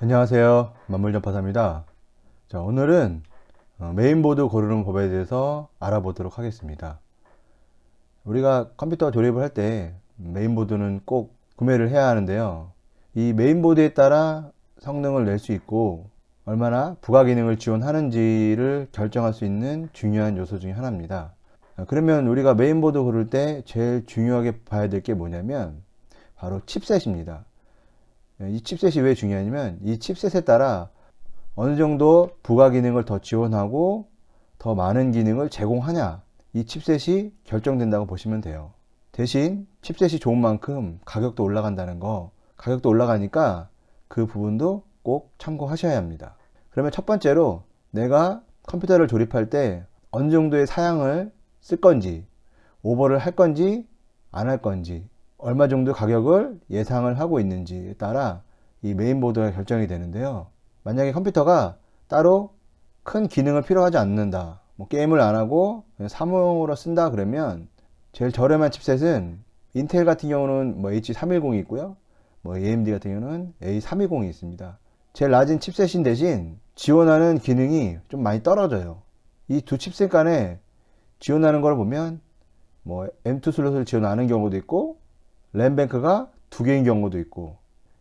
안녕하세요. 만물전파사입니다. 자 오늘은 어, 메인보드 고르는 법에 대해서 알아보도록 하겠습니다. 우리가 컴퓨터 조립을 할 때 메인보드는 꼭 구매를 해야 하는데요. 이 메인보드에 따라 성능을 낼 수 있고 얼마나 부가 기능을 지원하는지를 결정할 수 있는 중요한 요소 중에 하나입니다. 아, 그러면 우리가 메인보드 고를 때 제일 중요하게 봐야 될 게 뭐냐면 바로 칩셋입니다 이 칩셋이 왜 중요하냐면 이 칩셋에 따라 어느 정도 부가 기능을 더 지원하고 더 많은 기능을 제공하냐. 이 칩셋이 결정된다고 보시면 돼요. 대신 칩셋이 좋은 만큼 가격도 올라간다는 거. 가격도 올라가니까 그 부분도 꼭 참고하셔야 합니다. 그러면 첫 번째로 내가 컴퓨터를 조립할 때 어느 정도의 사양을 쓸 건지 오버를 할 건지 안 할 건지 얼마 정도 가격을 예상을 하고 있는지에 따라 이 메인보드가 결정이 되는데요. 만약에 컴퓨터가 따로 큰 기능을 필요하지 않는다. 뭐 게임을 안 하고 사무용으로 쓴다 그러면 제일 저렴한 칩셋은 인텔 같은 경우는 뭐 H310이 있고요. 뭐 AMD 같은 경우는 A320이 있습니다. 제일 낮은 칩셋인 대신 지원하는 기능이 좀 많이 떨어져요. 이 두 칩셋 간에 지원하는 걸 보면 뭐 M2 슬롯을 지원하는 경우도 있고 램뱅크가 두 개인 경우도 있고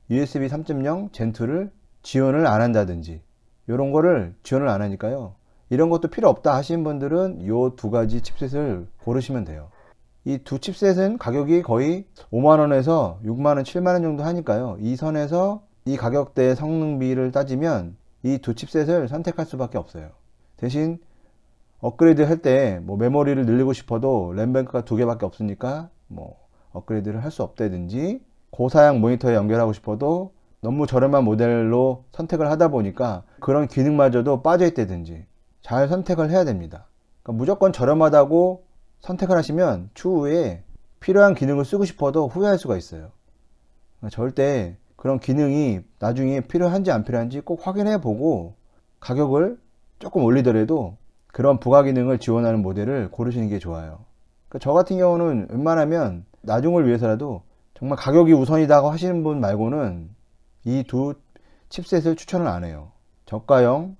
USB 3.0 젠2를 지원을 안 한다든지 이런 거를 지원을 안 하니까요. 이런 것도 필요 없다 하시는 분들은 이 두 가지 칩셋을 고르시면 돼요. 이 두 칩셋은 가격이 거의 5만원에서 6만원 7만원 정도 하니까요. 이 선에서 이 가격대의 성능비를 따지면 이 두 칩셋을 선택할 수밖에 없어요. 대신 업그레이드 할 때 뭐 메모리를 늘리고 싶어도 램뱅크가 두 개밖에 없으니까 뭐 업그레이드를 할 수 없다든지 고사양 모니터에 연결하고 싶어도 너무 저렴한 모델로 선택을 하다 보니까 그런 기능마저도 빠져 있다든지 잘 선택을 해야 됩니다. 그러니까 무조건 저렴하다고 선택을 하시면 추후에 필요한 기능을 쓰고 싶어도 후회할 수가 있어요. 그러니까 절대 그런 기능이 나중에 필요한지 안 필요한지 꼭 확인해 보고 가격을 조금 올리더라도 그런 부가 기능을 지원하는 모델을 고르시는 게 좋아요. 그러니까 저 같은 경우는 웬만하면 나중을 위해서라도 정말 가격이 우선이다고 하시는 분 말고는 이 두 칩셋을 추천을 안 해요. 저가형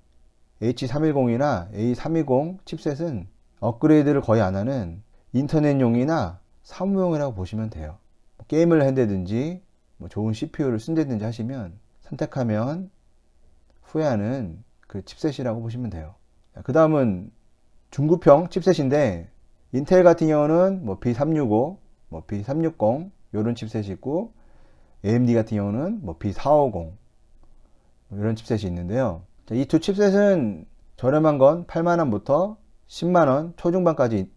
H310이나 A320 칩셋은 업그레이드를 거의 안 하는 인터넷용이나 사무용이라고 보시면 돼요. 뭐 게임을 한다든지 뭐 좋은 CPU를 쓴다든지 하시면 선택하면 후회하는 그 칩셋이라고 보시면 돼요. 그 다음은 중급형 칩셋인데 인텔 같은 경우는 뭐 B365, 뭐 B360 이런 칩셋이 있고 AMD 같은 경우는 뭐 B450 이런 칩셋이 있는데요. 이 두 칩셋은 저렴한 건 8만원부터 10만원 초중반까지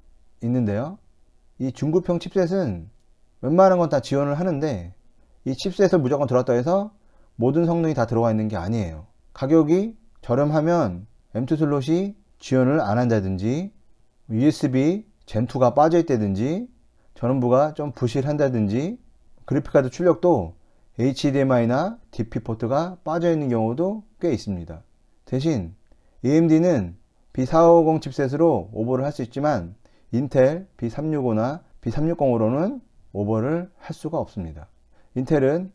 있는데요. 이 중급형 칩셋은 웬만한 건 다 지원을 하는데 이 칩셋을 무조건 들었다 해서 모든 성능이 다 들어가 있는 게 아니에요. 가격이 저렴하면 M2 슬롯이 지원을 안 한다든지 USB 젠2가 빠져 있다든지 전원부가 좀 부실한다든지 그래픽카드 출력도 HDMI나 DP 포트가 빠져 있는 경우도 꽤 있습니다. 대신 AMD는 B450 칩셋으로 오버를 할 수 있지만 인텔 B365나 B360으로는 오버를 할 수가 없습니다. 인텔은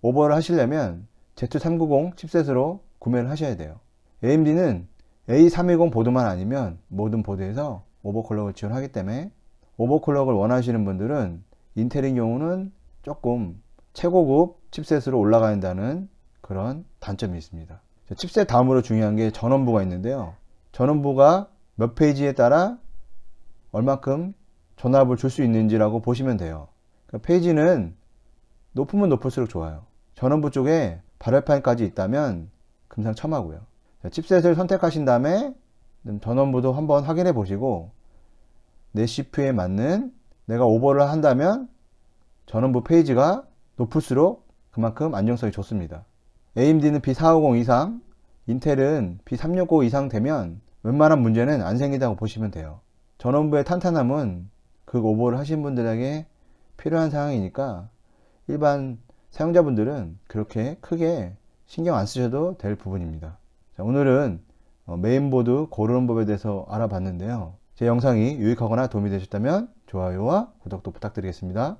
오버를 하시려면 Z390 칩셋으로 구매를 하셔야 돼요. AMD는 A320 보드만 아니면 모든 보드에서 오버클럭을 지원하기 때문에 오버클럭을 원하시는 분들은 인텔인 경우는 조금 최고급 칩셋으로 올라가야 한다는 그런 단점이 있습니다. 칩셋 다음으로 중요한 게 전원부가 있는데요. 전원부가 몇 페이지에 따라 얼만큼 전압을 줄 수 있는지라고 보시면 돼요. 그 페이지는 높으면 높을수록 좋아요. 전원부 쪽에 발열판까지 있다면 금상첨화고요. 칩셋을 선택하신 다음에 전원부도 한번 확인해 보시고 내 CPU에 맞는 내가 오버를 한다면 전원부 페이지가 높을수록 그만큼 안정성이 좋습니다. AMD는 B450 이상, 인텔은 B365 이상 되면 웬만한 문제는 안 생긴다고 보시면 돼요. 전원부의 탄탄함은 그 오버를 하신 분들에게 필요한 상황이니까 일반 사용자분들은 그렇게 크게 신경 안 쓰셔도 될 부분입니다. 자, 오늘은 어, 메인보드 고르는 법에 대해서 알아봤는데요. 제 영상이 유익하거나 도움이 되셨다면 좋아요와 구독도 부탁드리겠습니다.